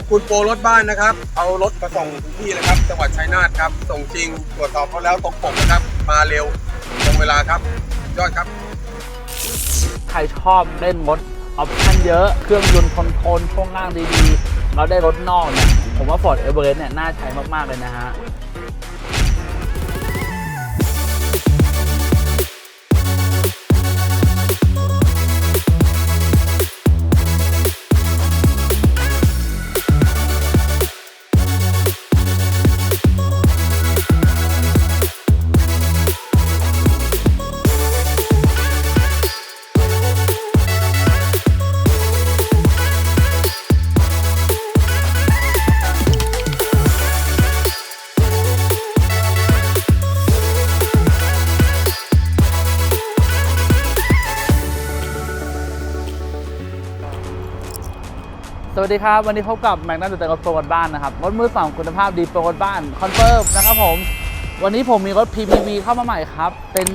ขอบคุณโปรรถบ้านนะครับ เอารถมาส่งถึงที่เลยครับ จังหวัดชัยนาทครับ ส่งจริง ตรวจสอบเขาแล้วตรงปกนะครับ มาเร็ว ตรงเวลาครับ ยอดครับ ใครชอบเล่นรถออปชั่นเยอะ เครื่องยนต์คอนโทรลช่วงล่างดีๆ เราได้รถนอกเนี่ย ผมว่า Ford Everest เนี่ยน่าใช้มากๆเลยนะฮะ วัสดีครับ วันนี้พบกับแม็กนัมเตอร์รถโปรรถบ้านนะครับ รถมือสองคุณภาพดีโปรรถบ้านคอนเฟิร์มนะครับผม วันนี้ผมมีรถ PPV เข้ามาใหม่ครับ เป็น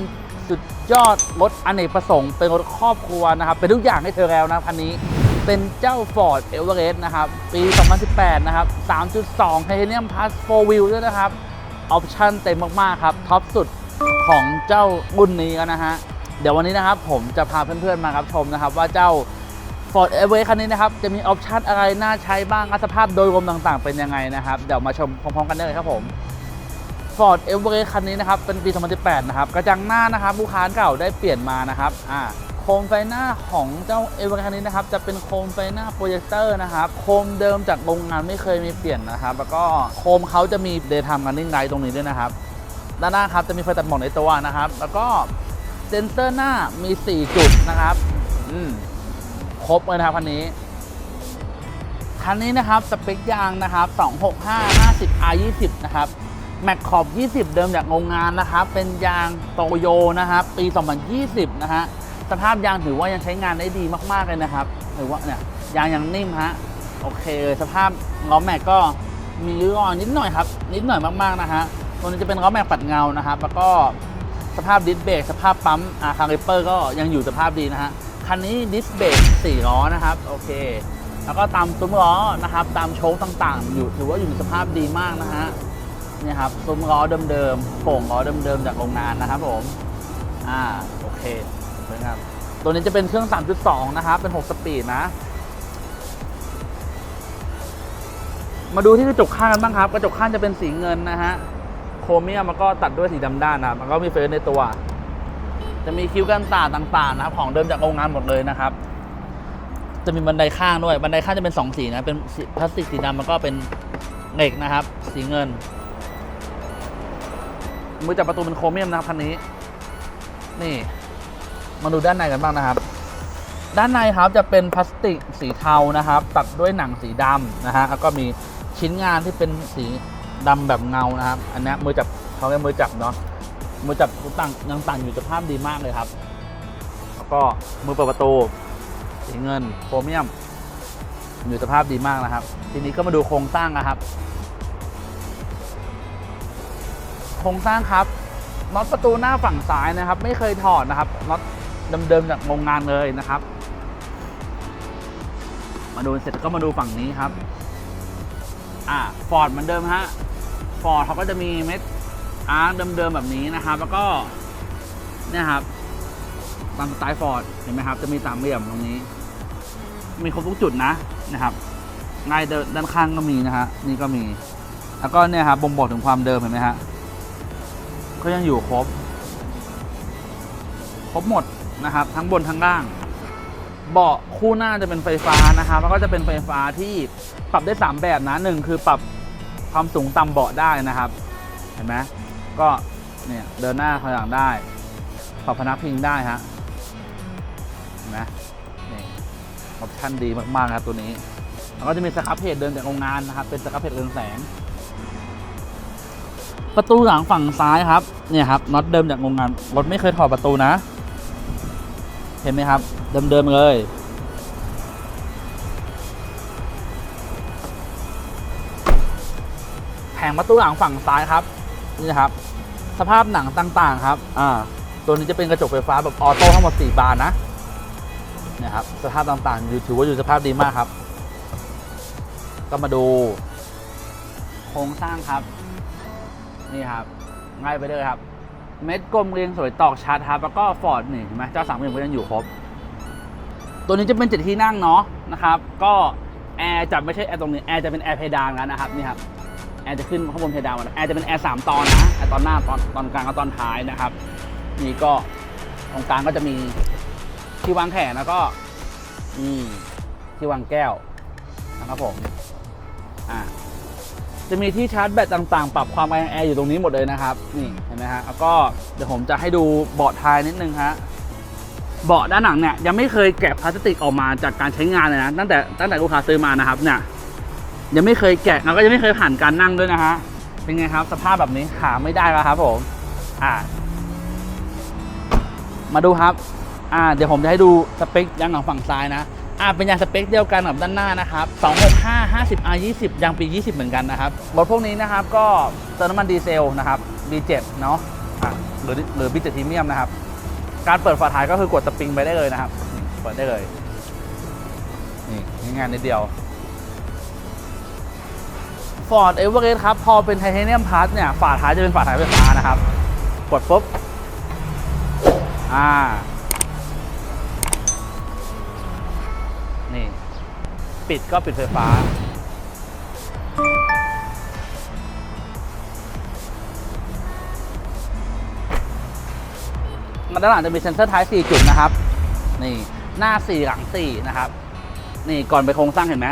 สุดยอดรถอเนกประสงค์ เป็นรถครอบครัวนะครับ เป็นทุกอย่างให้เธอแล้วนะคันนี้ เป็นเจ้า Ford Everest นะครับ ปี 2018 นะครับ 3.2 Titanium Plus 4 Wheel ด้วยนะครับ ออปชั่นเต็มมากๆครับ ท็อปสุดของเจ้ารุ่นนี้กันนะฮะ เดี๋ยววันนี้นะครับผมจะพาเพื่อนๆมารับชมนะครับว่าเจ้า Ford Everest คันนี้นะครับ จะมีออปชันอะไรน่าใช้บ้างสภาพโดยรวมต่างๆ เป็นยังไงนะครับ เดี๋ยวมาชมพร้อมๆกันได้เลยครับผม Ford Everest คันนี้นะครับ เป็นปี 2018 นะครับ กระจังหน้านะครับลูกค้าเก่าได้เปลี่ยนมานะครับอ่าโคมไฟหน้าของเจ้า Everest คันนี้นะครับ จะเป็นโคมไฟหน้าโปรเจคเตอร์นะครับ โคมเดิมจากโรงงานไม่เคยมีเปลี่ยนนะครับ แล้วก็โคมเขาจะมี Daytime Running Light ตรงนี้ด้วยนะครับ ด้านหน้าครับจะมีไฟตัดหมอกในตัวนะครับ แล้วก็เซ็นเซอร์หน้ามี 4 จุดนะครับ อืม ครบเลยนะครับคันนี้ คันนี้นะครับสเปคยางนะครับ 265 50 R 20นะครับแม็กขอบ 20 เดิมจากโรงงานนะครับ เป็นยางโตโยนะครับ ปี 2020 นะฮะ สภาพยางถือว่ายังใช้งานได้ดีมากๆเลยนะครับถือว่าเนี่ยยางยังนิ่มฮะ โอเคเลยสภาพล้อแม็กก็มีริ้วรอยนิดหน่อยครับ นิดหน่อยมากๆนะฮะ ตัวนี้จะเป็นล้อแม็กปัดเงานะครับ แล้วก็สภาพดิสเบรกสภาพปั๊มอาคาริเปอร์ก็ยังอยู่สภาพดีนะฮะ คันนี้ดิสเบรก4ล้อนะครับโอเค แล้วก็ตามซุ้มล้อนะครับตามโชคต่างๆ อยู่ถือว่าอยู่ในสภาพดีมากนะฮะนี่ครับซุ้มล้อเดิมๆโป่งล้อเดิมๆจากโรงงานนะครับผมอ่าโอเคสวยงามตัวนี้จะเป็นเครื่อง 3.2 นะครับ เป็น 6 สปีดนะ มาดูที่กระจกข้างกันบ้างครับ กระจกข้างจะเป็นสีเงินนะฮะ โครเมียมแล้วก็ตัดด้วยสีดำด้านนะ มันก็มีเฟรนในตัว จะมีคิ้วกันตาต่างๆนะครับของเดิมจากโรงงานหมดเลยนะครับ จะมีบันไดข้างด้วยบันไดข้างจะเป็นสองสีนะเป็นพลาสติกสีดำแล้วก็เป็นเหล็กนะครับ สีเงินมือจับประตูเป็นโครเมียมนะครับคันนี้ นี่มาดูด้านในกันบ้างนะครับ ด้านในครับจะเป็นพลาสติกสีเทานะครับ ตัดด้วยหนังสีดำนะฮะแล้วก็มีชิ้นงานที่เป็นสีดำแบบเงานะครับ อันนี้มือจับเขาเรียกมือจับเนาะ มือจับต่างยังต่างอยู่สภาพดีมากเลยครับ แล้วก็มือเปิดประตูสีเงินโครเมียม อยู่สภาพดีมากนะครับ ทีนี้ก็มาดูโครงสร้างนะครับ โครงสร้างครับน็อตประตูหน้าฝั่งซ้ายนะครับ ไม่เคยถอดนะครับน็อตเดิมๆจากโรงงานเลยนะครับ มาดูเสร็จก็มาดูฝั่งนี้ครับ อ่าฟอร์ดเหมือนเดิมฮะฟอร์ดเขาก็จะมีเม็ด อาร์เดิมๆแบบนี้นะครับ แล้วก็เนี่ยครับตามสไตล์ฟอร์ดเห็นไหมครับ จะมีสามเหลี่ยมตรงนี้ มีครบทุกจุดนะนะครับง่ายเดินด้านข้างก็มีนะฮะนี่ก็มี แล้วก็เนี่ยครับบ่งบอกถึงความเดิมเห็นไหมฮะก็ยังอยู่ครบ ครบหมดนะครับ ทั้งบนทั้งล่าง เบาะคู่หน้าจะเป็นไฟฟ้านะครับแล้วก็จะเป็นไฟฟ้าที่ปรับได้ 3 แบบนะหนึ่งคือปรับความสูงต่ำเบาะได้นะครับ เห็นไหม ก็เนี่ยเดินหน้าถอยหลังได้ปรับพนักพิงได้ฮะเห็นไหมนี่ออปชั่นดีมากๆครับตัวนี้ แล้วก็จะมีสครับเพจเดินจากโรงงานนะครับ เป็นสครับเพจเรืองแสง ประตูหลังฝั่งซ้ายครับเนี่ยครับน็อตเดิมจากโรงงานรถไม่เคยถอดประตูนะ เห็นไหมครับ เดิมๆเลยแผงประตูหลังฝั่งซ้ายครับ นี่นะครับ สภาพหนังต่างๆครับ อ่า ตัวนี้จะเป็นกระจกไฟฟ้าแบบออโต้ทั้งหมด4บานนะเนี่ยครับ สภาพต่างๆอยู่ถือว่าอยู่สภาพดีมากครับ ก็มาดูโครงสร้างครับ นี่ครับง่ายไปเลยครับ เม็ดกลมเรียงสวยตอกชัดครับแล้วก็ฟอร์ดนี่เห็นไหมเจ้าสามเหลี่ยมก็ยังอยู่ครบ ตัวนี้จะเป็นเจ็ดที่นั่งเนาะนะครับ ก็แอร์จะไม่ใช่แอร์ตรงนี้แอร์จะเป็นแอร์เพดานแล้วนะครับนี่ครับ แอร์จะขึ้นข้างบนเพดานแอร์จะเป็นแอร์สามตอนนะแอร์ตอนหน้าตอนตอนกลางกับตอนท้ายนะครับ นี่ก็ตรงกลางก็จะมีที่วางแขนแล้วก็อืมที่วางแก้วนะครับผมอ่าจะมีที่ชาร์จแบตต่างๆ ปรับความแรงแอร์อยู่ตรงนี้หมดเลยนะครับ นี่เห็นไหมฮะแล้วก็เดี๋ยวผมจะให้ดูเบาะท้ายนิดนึงฮะเบาะด้านหลังเนี่ยยังไม่เคยแกะพลาสติกออกมาจากการใช้งานเลยนะตั้งแต่ตั้งแต่ลูกค้าซื้อมานะครับเนี่ย ยังไม่เคยแกะแล้วก็ยังไม่เคยผ่านการนั่งด้วยนะฮะ เป็นไงครับ สภาพแบบนี้หาไม่ได้แล้วครับผม อ่า มาดูครับ อ่า เดี๋ยวผมจะให้ดูสเปคยางหลังฝั่งซ้ายนะ อ่า เป็นยางสเปคเดียวกันกับด้านหน้านะครับ265 50 R 20ยางปี 20 เหมือนกันนะครับ รถพวกนี้นะครับ ก็เติมน้ำมันดีเซลนะครับ B7 เนาะหรือหรือ B7 พรีเมียมนะครับ การเปิดฝาท้ายก็คือกดสปริงไปได้เลยนะครับ เปิดได้เลย นี่ง่ายนิดเดียว Ford Everest ครับ พอเป็นไทเทเนียมพาร์ทเนี่ย ฝาท้ายจะเป็นฝาท้ายไฟฟ้านะครับ กดปุ๊บ อ่า นี่ ปิดก็ปิดไฟฟ้ามาด้านหลังจะมีเซ็นเซอร์ท้าย 4 จุดนะครับ นี่ หน้า 4 หลัง 4 นะครับ นี่ก่อนไปโครงสร้างเห็นไหม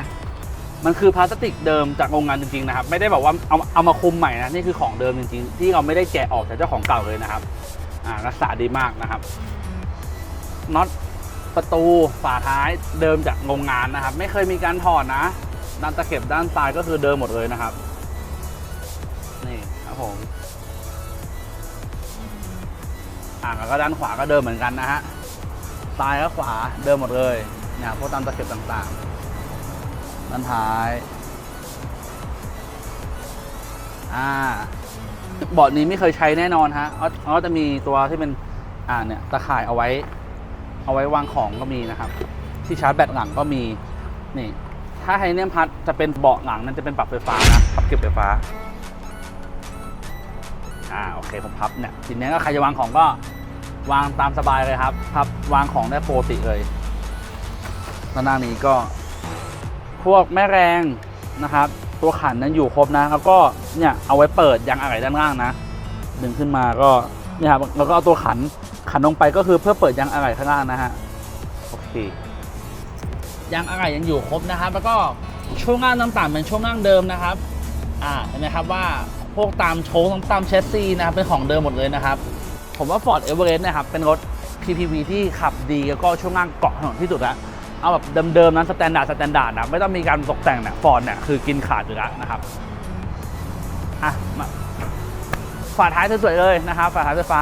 มันคือพลาสติกเดิมจากโรงงานจริงๆนะครับ ไม่ได้แบบว่าเอาเอามาคุมใหม่นะ นี่คือของเดิมจริงๆ ที่เราไม่ได้แกะออกจากเจ้าของเก่าเลยนะครับ อ่ารักษาดีมากนะครับน็อตประตูฝาท้ายเดิมจากโรงงานนะครับ ไม่เคยมีการถอดนะ ด้านตะเข็บด้านซ้ายก็คือเดิมหมดเลยนะครับ นี่ครับผมอ่าแล้วก็ด้านขวาก็เดิมเหมือนกันนะฮะซ้ายและขวาเดิมหมดเลยเนี่ยพวกตามตะเข็บต่างๆ ด้านท้าย อ่าเบาะนี้ไม่เคยใช้แน่นอนฮะเขาจะมีตัวที่เป็นอ่าเนี่ยตะข่ายเอาไว้ เอาไว้วางของก็มีนะครับ ที่ชาร์จแบตหลังก็มีนี่ ถ้าไฮเนียมพัดจะเป็นเบาะหลังนั้นจะเป็นปรับไฟฟ้านะปรับเก็บไฟฟ้าอ่าโอเคผมพับเนี่ยทีนี้ก็ใครจะวางของก็วางตามสบายเลยครับพับวางของได้ปกติเลยด้านหน้านี้ก็ พวกแม่แรงนะครับ ตัวขันนั้นอยู่ครบนะแล้วก็เนี่ยเอาไว้เปิดยางอะไหล่ด้านล่างนะ ดึงขึ้นมาก็เนี่ยครับแล้วก็เอาตัวขันขันลงไปก็คือเพื่อเปิดยางอะไหล่ข้างล่างนะฮะโอเคยางอะไหล่ยังอยู่ครบนะครับ แล้วก็ช่วงล่างต่างๆเป็นช่วงล่างเดิมนะครับอ่าเห็นไหมครับว่าพวกตามโชว์ตามเชสซีนะครับเป็นของเดิมหมดเลยนะครับ ผมว่า Ford Everest นะครับเป็นรถ PPV ที่ขับดีแล้วก็ช่วงล่างเกาะถนนที่สุดแล้ว เอาแบบเดิมๆนั้นสแตนดาร์ดสแตนดาร์ดนะไม่ต้องมีการตกแต่งเนี่ยฟอร์ดเนี่ยคือกินขาดอยู่แล้วนะครับอะมาฝาท้ายสวยๆเลยนะครับฝาท้ายไฟฟ้า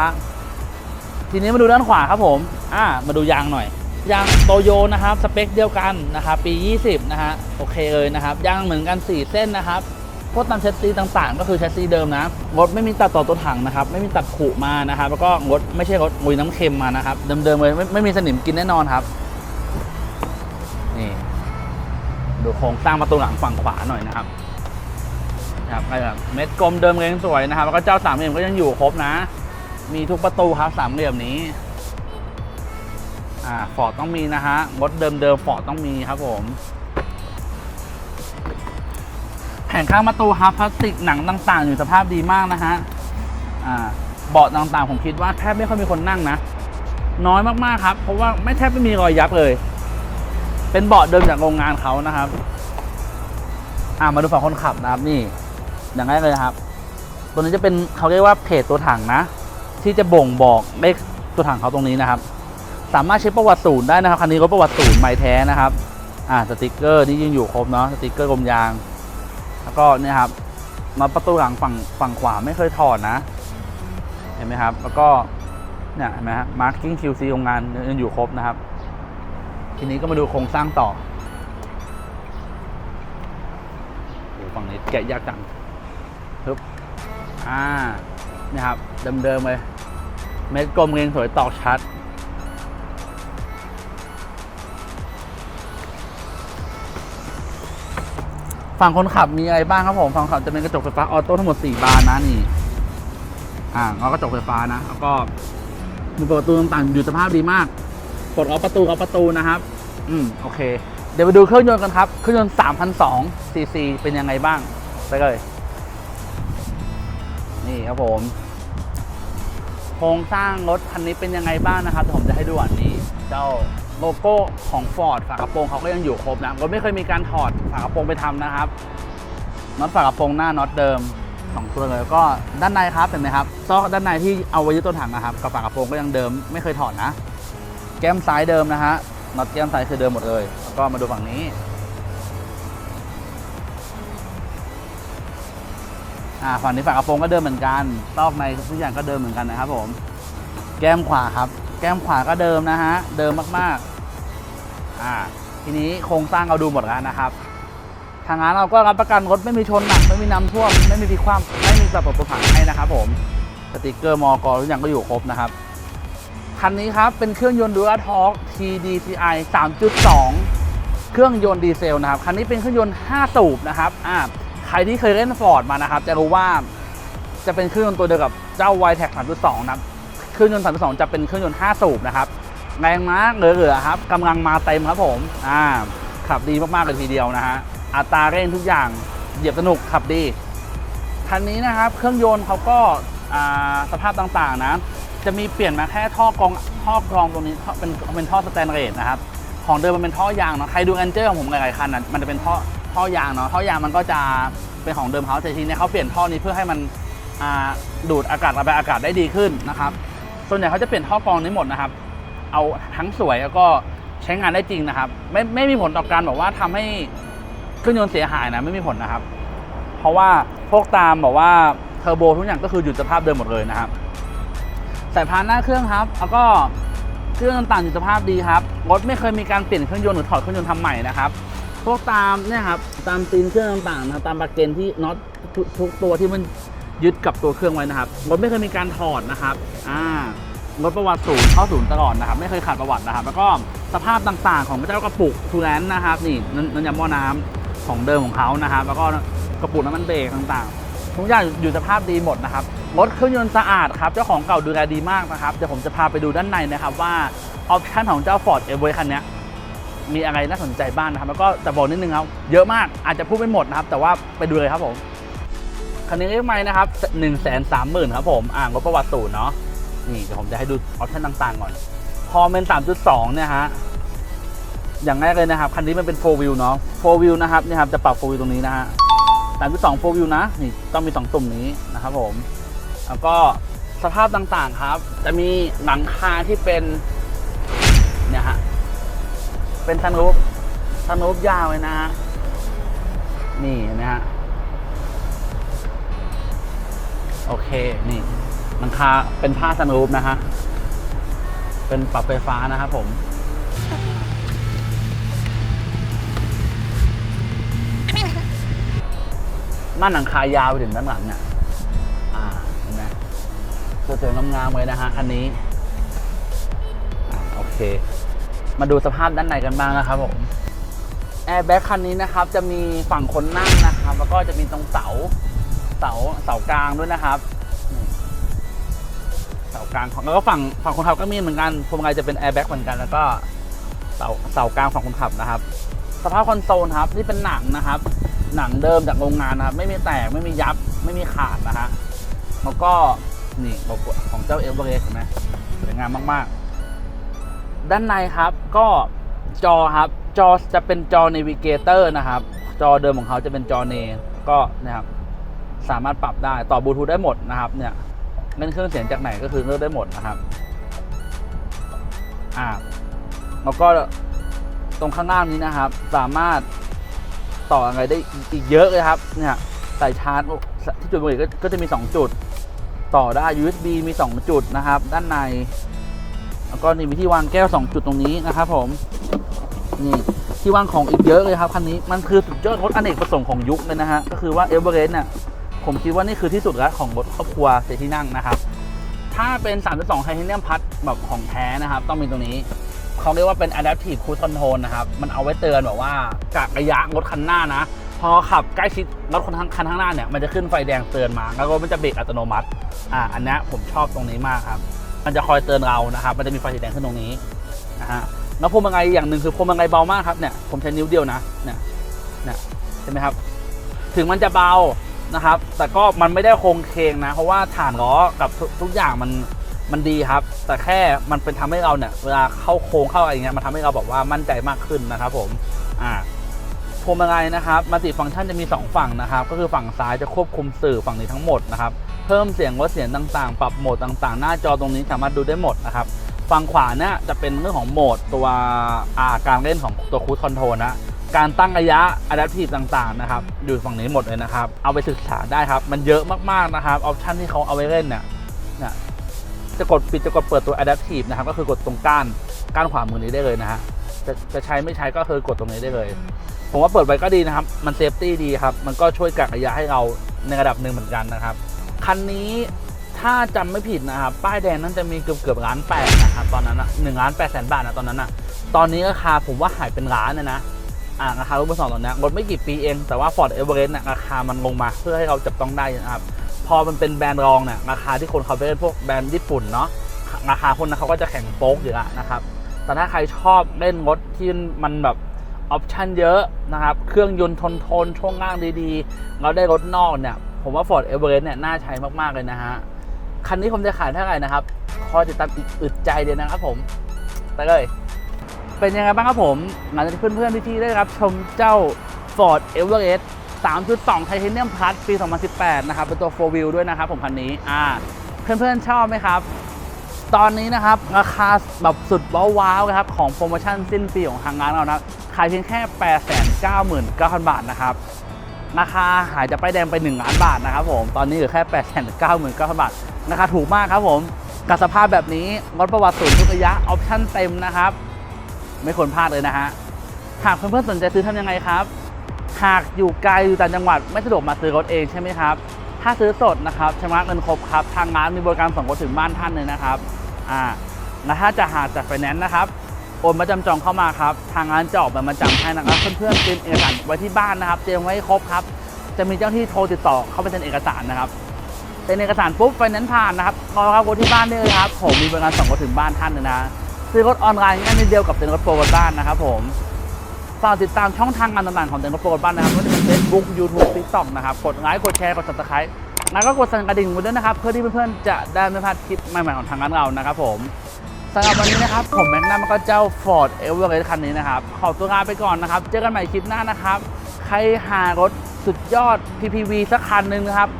ทีนี้มาดูด้านขวาครับผมอ่ามาดูยางหน่อยยางโตโยนะครับสเปคเดียวกันนะครับปี 20 นะฮะโอเคเลยนะครับยางเหมือนกัน 4 เส้นนะครับพวกตามแชสซีต่างๆ ก็คือแชสซีเดิมนะรถไม่มีตัดต่อตัวถังนะครับ ไม่มีตัดขูมานะครับ แล้วก็รถไม่ใช่รถมุยน้ำเค็มมานะครับ เดิมๆเลยไม่ไม่มีสนิมกินแน่นอนครับ นี่ดูโครงสร้างประตูหลังฝั่งขวาหน่อยนะครับนะครับเม็ดกลมเดิมเลยยังสวยนะครับ แล้วก็เจ้าสามเหลี่ยมก็ยังอยู่ครบนะ มีทุกประตูครับสามเหลี่ยมนี้อ่าฟอร์ดต้องมีนะฮะรถเดิมเดิมฟอร์ดต้องมีครับผมแผงข้างประตูครับพลาสติกหนังต่างๆ อยู่สภาพดีมากนะฮะอ่าเบาะต่างๆ ผมคิดว่าแทบไม่ค่อยมีคนนั่งนะ น้อยมากๆครับ เพราะว่าไม่แทบไม่มีรอยยับเลย เป็นเบาะเดิมจากโรงงานเขานะครับ อ่ามาดูฝั่งคนขับนะครับนี่ อย่างแรกเลยนะครับ ตัวนี้จะเป็นเขาเรียกว่าเพจตัวถังนะ ที่จะบ่งบอกเลขตัวถังเขาตรงนี้นะครับ สามารถเช็คประวัติศูนย์ได้นะครับคันนี้รถประวัติศูนย์ใหม่แท้นะครับ อ่าสติกเกอร์นี่ยังอยู่ครบเนาะสติกเกอร์กลมยาง แล้วก็เนี่ยครับ มาประตูหลังฝั่งฝั่งขวาไม่เคยถอดนะ เห็นไหมครับ แล้วก็เนี่ยเห็นไหมฮะมาร์กิ้งคิวซีโรงงานยังอยู่ครบนะครับ ทีนี้ก็มาดูโครงสร้างต่อโอ้ฝั่งนี้แกะยากจังปึ๊บอ่านี่ครับเดิมๆเลย เม็ดกลมเรียงสวยตอกชัด ฝั่งคนขับมีอะไรบ้างครับผมฝั่งขับจะเป็นกระจกไฟฟ้าออโต้ทั้งหมด 4 บานนะนี่ อ่าแล้วกระจกไฟฟ้านะ แล้วก็มีประตูต่างๆอยู่สภาพดีมาก กดออฟประตูออฟประตูนะครับ อืมโอเค เดี๋ยวไปดูเครื่องยนต์กันครับ เครื่องยนต์3,002ซีซีเป็นยังไงบ้าง ไปเลย นี่ครับผม โครงสร้างรถคันนี้เป็นยังไงบ้างนะครับผมจะให้ดูอันนี้ เจ้าโลโก้ของ Ford ฝากระโปรงเขาก็ยังอยู่ครบนะรถไม่เคยมีการถอดฝากระโปรงไปทำนะครับน็อตฝากระโปรงหน้าน็อตเดิมสองตัวเลยแล้วก็ด้านในครับเห็นไหมครับซอกด้านในที่เอาไว้ยึดต้นถังนะครับกับฝากระโปรงก็ยังเดิมไม่เคยถอดนะ แก้มซ้ายเดิมนะฮะ น็อตแก้มซ้ายคือเดิมหมดเลย แล้วก็มาดูฝั่งนี้อ่าฝั่งนี้ฝากระโปรงก็เดิมเหมือนกันซอกในทุกอย่างก็เดิมเหมือนกันนะครับ ผม แก้มขวาครับ แก้มขวาก็เดิมนะฮะ เดิมมากๆ อ่า ทีนี้โครงสร้างเราดูหมดแล้วนะครับ ทางร้านเราก็รับประกันรถไม่มีชนหนักไม่มีน้ำท่วม ไม่มีพลิกคว่ำไม่มีประตูถังให้นะครับ ผม สติกเกอร์มอกทุกอย่างก็อยู่ครบนะครับ คันนี้ครับเป็นเครื่องยนต์ดูอัทอ TDCI 3.2 เครื่องยนต์ดีเซลนะครับคันนี้เป็นเครื่องยนต์ 5 สูบนะครับอ่าใครที่เคยเล่นฟอร์ดมานะครับ จะรู้ว่าจะเป็นเครื่องยนต์ตัวเดียวกับเจ้า y t e c 3.2 นะครับเครื่องยนต์ 3.2 จะเป็นเครื่องยนต์ 5 สูบนะครับแรงม้าเหลือๆครับกำลังมาเต็มครับผมอ่าขับดีมากๆเลยทีเดียวนะฮะอัตราเร่งทุกอย่างเหยียบสนุกขับดีคันนี้นะครับเครื่องยนต์เขาก็สภาพต่างๆนะ จะมีเปลี่ยนมาแค่ท่อกรองท่อกรองตรงนี้เป็นเป็นท่อสแตนเลสนะครับของเดิมมันเป็นท่อยางเนาะใครดูแอนเจอร์ของผมหลายๆคันนะมันจะเป็นท่อท่อยางเนาะท่อยางมันก็จะเป็นของเดิมเขาแต่ทีเนี้ยเขาเปลี่ยนท่อนี้เพื่อให้มันดูดอากาศระบายอากาศได้ดีขึ้นนะครับส่วนใหญ่เขาจะเปลี่ยนท่อกรองนี้หมดนะครับ เอาทั้งสวยแล้วก็ใช้งานได้จริงนะครับ ไม่ไม่มีผลต่อการแบบว่าทำให้เครื่องยนต์เสียหายนะไม่มีผลนะครับ เพราะว่าพวกตามบอกว่าเทอร์โบทุกอย่างก็คืออยู่สภาพเดิมหมดเลยนะครับ สายพานหน้าเครื่องครับ แล้วก็เครื่องต่างๆอยู่สภาพดีครับ รถไม่เคยมีการเปลี่ยนเครื่องยนต์หรือถอดเครื่องยนต์ทำใหม่นะครับ พวกตามเนี่ยครับ ตามตีนเครื่องต่างๆนะตามปลั๊กเกนที่น็อตทุกทุกตัวที่มันยึดกับตัวเครื่องไว้นะครับ รถไม่เคยมีการถอดนะครับ อ่ารถประวัติศูนย์เข้าศูนย์ตลอดนะครับ ไม่เคยขาดประวัตินะครับ แล้วก็สภาพต่างๆ ของเจ้ากระปุกทูแลนนะครับ นี่น้ำน้ำยาหม้อน้ำของเดิมของเขานะครับ แล้วก็กระปุกน้ำมันเบรกต่างๆ ทุกอย่างอยู่สภาพดีหมดนะครับ รถเครื่องยนต์สะอาดครับ เจ้าของเก่าดูแลดีมากนะครับ เดี๋ยวผมจะพาไปดูด้านในนะครับว่าออปชั่นของเจ้า Ford e v o r คันนี้มีอะไรน่าสนใจบ้างนะครับ แล้วก็จะบอกนิดนึงครับ เยอะมากอาจจะพูดไม่หมดนะครับ แต่ว่าไปดูเลยครับผม คันนี้เรียกไม่นะครับ1นึ่งแสนสามหมื่นครับผม อ่างบประวัติศูนย์เนาะ นี่เดี๋ยวผมจะให้ดูออปชั่นต่างๆก่อน พอเป็น3.2เนี่ยฮะ อย่างแรกเลยนะครับ คันนี้มันเป็น4 wheel เนาะ4 wheel นะครับนี่ครับจะปรับ4 wheel ตรงนี้นะฮะ 3.2 4 wheel นะนี่ต้องมี2ตุ่มนี้นะครับผม แล้วก็สภาพต่างๆครับ จะมีหลังคาที่เป็นเนี่ยฮะเป็นซันรูฟซันรูฟยาวเลยนะฮะนี่เห็นะฮะโอเคนี่หลังคาเป็นผ้าซันรูฟนะฮะเป็นปรับไฟฟ้านะครับผม ม่านหลังคายาวไปถึงด้านหลังเนี่ยอ่าเห็นไหมสวยๆงามๆเลยนะฮะคันนี้อ่าโอเค มาดูสภาพด้านในกันบ้างนะครับผมแอร์แบ็กคันนี้นะครับ จะมีฝั่งคนนั่งนะครับ แล้วก็จะมีตรงเสาเสาเสากลางด้วยนะครับเสากลางของแล้วก็ฝั่งฝั่งคนขับก็มีเหมือนกันพวงมาลัยจะเป็นแอร์แบ็กเหมือนกันแล้วก็เสาเสากลางฝั่งคนขับนะครับ สภาพคอนโซลครับ นี่เป็นหนังนะครับ หนังเดิมจากโรงงานนะครับ ไม่มีแตกไม่มียับไม่มีขาดนะฮะแล้วก็นี่ของเจ้าเอลเวอเรสเห็นไหมสวยงามมากๆ ด้านในครับก็จอครับจอจะเป็นจอ n น v ิเกเตอร์นะครับ จอเดิมของเขาจะเป็นจอเนก็นะครับสามารถปรับได้ต่อบลูทูธได้หมดนะครับเนี่ยเล่นเครื่องเสียงจากไหนก็คือเลือกได้หมดนะครับอ่าแล้วก็ตรงข้างล่างนี้นะครับ สามารถ ต่ออะไรได้อีกเยอะเลยครับเนี่ยใส่ชาร์จที่จุดบริก็ก็จะมี 2 จุด ต่อได้ USB มี 2 จุดนะครับ ด้านใน แล้วก็นี่มีที่วางแก้ว 2 จุดตรงนี้นะครับผมนี่ที่วางของอีกเยอะเลยครับคันนี้มันคือสุดยอดรถอเนกประสงค์ของยุคเลยนะฮะก็คือว่าเอเวอเรสต์เนี่ยผมคิดว่านี่คือที่สุดแล้วของรถครอบครัวเสียที่นั่งนะครับ ถ้าเป็น 3.2ไทเทเนียมพัดแบบของแท้นะครับ ต้องมีตรงนี้ เขาเรียกว่าเป็น adaptive cruise control นะครับ มันเอาไว้เตือนแบบว่ากะระยะรถคันหน้านะ พอขับใกล้ชิดรถคนข้างคันข้างหน้าเนี่ย มันจะขึ้นไฟแดงเตือนมา แล้วก็มันจะเบรกอัตโนมัติ อ่า อันนี้ผมชอบตรงนี้มากครับ มันจะคอยเตือนเรานะครับ มันจะมีไฟสีแดงขึ้นตรงนี้นะฮะ แล้วพวงมาลัยอย่างหนึ่งคือพวงมาลัยเบามากครับ เนี่ย ผมใช้นิ้วเดียวนะ เนี่ย เนี่ยเห็นไหมครับ ถึงมันจะเบานะครับ แต่ก็มันไม่ได้โคงเคงนะ เพราะว่าฐานล้อกับทุกทุกอย่างมัน มันดีครับ แต่แค่มันเป็นทำให้เราเนี่ยเวลาเข้าโค้งเข้าอะไรเงี้ยมันทำให้เราแบบว่ามั่นใจมากขึ้นนะครับผมอ่าพวงมาลัยนะครับมัลติฟังก์ชันจะมี 2 ฝั่งนะครับ ก็คือฝั่งซ้ายจะควบคุมสื่อฝั่งนี้ทั้งหมดนะครับเพิ่มเสียงลดเสียงต่างๆ ปรับโหมดต่างๆ หน้าจอตรงนี้สามารถดูได้หมดนะครับฝั่งขวาเนี่ยจะเป็นเรื่องของโหมดตัวอ่าการเล่นของตัวคูดคอนโทรนะการตั้งระยะ Adaptive ต่างๆนะครับอยู่ฝั่งนี้หมดเลยนะครับ เอาไปศึกษาได้ครับ มันเยอะมากๆนะครับออปชันที่เขาเอาไว้เล่นเนี่ยเนี่ย จะกดปิดจะกดเปิดตัว Adaptive นะครับก็คือกดตรงก้านก้านขวามือนี้ได้เลยนะฮะจะจะใช้ไม่ใช้ก็คือกดตรงนี้ได้เลย ผมว่าเปิดไว้ก็ดีนะครับ มันเซฟตี้ดีครับ มันก็ช่วยกักระยะให้เราในระดับหนึ่งเหมือนกันนะครับ คันนี้ถ้าจำไม่ผิดนะครับ ป้ายแดงนั่นจะมีเกือบเกือบล้านแปดนะครับตอนนั้นอะหนึ่งล้านแปดแสนบาทนะตอนนั้นอะตอนนี้ราคาผมว่าหายเป็นล้านเลยนะอ่าราคารถมือสองตอนเนี้ยรถไม่กี่ปีเองแต่ว่า Ford Everest เนี่ยราคามันลงมาเพื่อให้เราจับต้องได้นะครับ พอมันเป็นแบรนด์รองเนี่ยราคาที่คนเขาไปเล่นพวกแบรนด์ญี่ปุ่นเนาะราคาคนนั้นเขาก็จะแข่งโป๊กอยู่ล้วนะครับ แต่ถ้าใครชอบเล่นรถที่มันแบบออปชันเยอะนะครับ เครื่องยนต์ทนทนช่วงล่างดีๆ เราได้รถนอกเนี่ย ผมว่า Ford Everest เนี่ยน่าใช้มากๆเลยนะฮะ คันนี้ผมจะขายเท่าไหร่นะครับ คอยติดตามอีกอึดใจเดียวนะครับผม ไปเลย เป็นยังไงบ้างครับผม หลังจากที่เพื่อนๆพี่ๆได้รับชมเจ้า Ford Everest 3.2 Titanium Plus ปี 2018 นะครับ เป็นตัว 4 wheel ด้วยนะครับผมคันนี้อ่าเพื่อนๆ ชอบไหมครับ ตอนนี้นะครับ ราคาแบบสุดว้าวๆนะครับ ของโปรโมชั่นสิ้นปีของทางร้านเรานะขายเพียงแค่ 899,000 บาทนะครับราคาหายจากป้ายแดงไป 1 ล้านบาทนะครับผม ตอนนี้เหลือแค่ 899,000 บาทราคาถูกมากครับผมกับสภาพแบบนี้รถประวัติศูนย์ทุกระยะ ออปชั่นเต็มนะครับ ไม่ควรพลาดเลยนะฮะ หากเพื่อนๆสนใจซื้อทำยังไงครับ หากอยู่ไกลอยู่ต่างจังหวัดไม่สะดวกมาซื้อรถเองใช่ไหมครับ ถ้าซื้อสดนะครับชำระเงินครบครับ ทางร้านมีบริการส่งรถถึงบ้านท่านเลยนะครับอ่าแล้วถ้าจะหาจากไฟแนนซ์นะครับโอนมาจำจองเข้ามาครับ ทางร้านจะออกแบบมาจำให้นะครับ เพื่อนๆเตรียมเอกสารไว้ที่บ้านนะครับ เตรียมไว้ครบครับ จะมีเจ้าที่โทรติดต่อเข้าไปเซ็นเอกสารนะครับเซ็นเอกสารปุ๊บไฟแนนซ์ผ่านนะครับรอรับรถที่บ้านได้เลยครับ ผมมีบริการส่งรถถึงบ้านท่านเลยนะซื้อรถออนไลน์ง่ายนิดเดียวกับเต็นรถโปรบนบ้านนะครับผม ฝากติดตามช่องทางการต่างๆของเต็นท์รถโปรบนบ้านนะครับไม่ว่าจะเป็น Facebook YouTube TikTok นะครับ กดไลค์กดแชร์ กด subscribe แล้วก็กดสั่นกระดิ่งไว้ด้วยนะครับ เพื่อที่เพื่อนๆจะได้ไม่พลาดคลิปใหม่ๆของทางร้านเรานะครับผมสำหรับวันนี้นะครับ ผมแม็กนัมก็เจ้า Ford Everest คันนี้นะครับ ขอตัวลาไปก่อนนะครับ เจอกันใหม่คลิปหน้านะครับ ใครหารถสุดยอด PPV สักคันหนึ่งนะครับ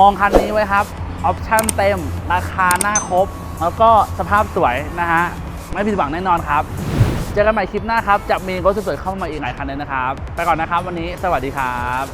มองคันนี้ไว้ครับออปชั่นเต็ม ราคาหน้าครบ แล้วก็สภาพสวยนะฮะไม่ผิดหวังแน่นอนครับ เจอกันใหม่คลิปหน้าครับ จะมีรถสวยๆเข้ามาอีกหลายคันเลยนะครับ ไปก่อนนะครับวันนี้สวัสดีครับ